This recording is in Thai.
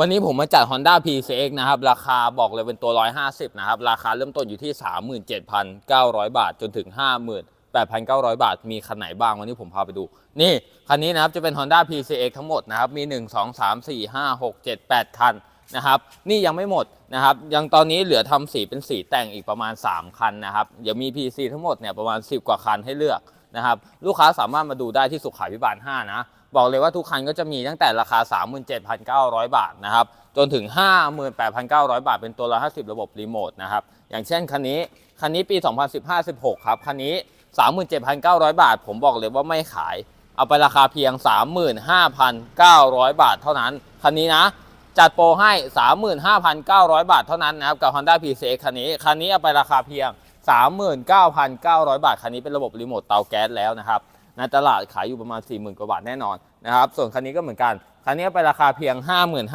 วันนี้ผมมาจัด Honda PCX นะครับ ราคาบอกเลยเป็นตัว 150 นะครับ ราคาเริ่มต้นอยู่ที่ 37,900 บาทจนถึง 58,900 บาท มีคันไหนบ้างวันนี้ผมพาไปดู นี่ คันนี้นะครับจะเป็น Honda PCX ทั้งหมดนะครับ มี 1 2 3 4 5 6 7 8 คันนะครับ นี่ยังไม่หมดนะครับ ยังตอนนี้เหลือทำสีเป็นสีแต่งอีกประมาณ 3 คันนะครับ เดี๋ยวมี PC ทั้งหมดเนี่ยประมาณ 10 กว่าคันให้เลือก นะครับลูกค้าสามารถมาดูได้ที่สุขาพิบาล 5 นะ บอกเลยว่าทุกคันก็จะมีตั้งแต่ราคา 37,900 บาทนะครับจนถึง 58,900 บาทเป็นตัว150 ระบบรีโมทนะครับอย่างเช่นคันนี้คันนี้ปี 2015-16 ครับคันนี้ 37,900 บาท ผมบอกเลยว่าไม่ขาย เอาไปราคาเพียง 35,900 บาทเท่านั้นคันนี้นะจัดโปรให้ 35,900 บาทเท่านั้นนะครับกับ Honda p c คันนี้ คันนี้เอาไปราคาเพียง 39,900 บาท คันนี้เป็นระบบรีโมทเตาแก๊สแล้วนะครับ ในตลาดขายอยู่ประมาณ 40,000 กว่าบาทแน่นอนนะครับ ส่วนคันนี้ก็เหมือนกัน คันนี้ไปราคาเพียง 55,000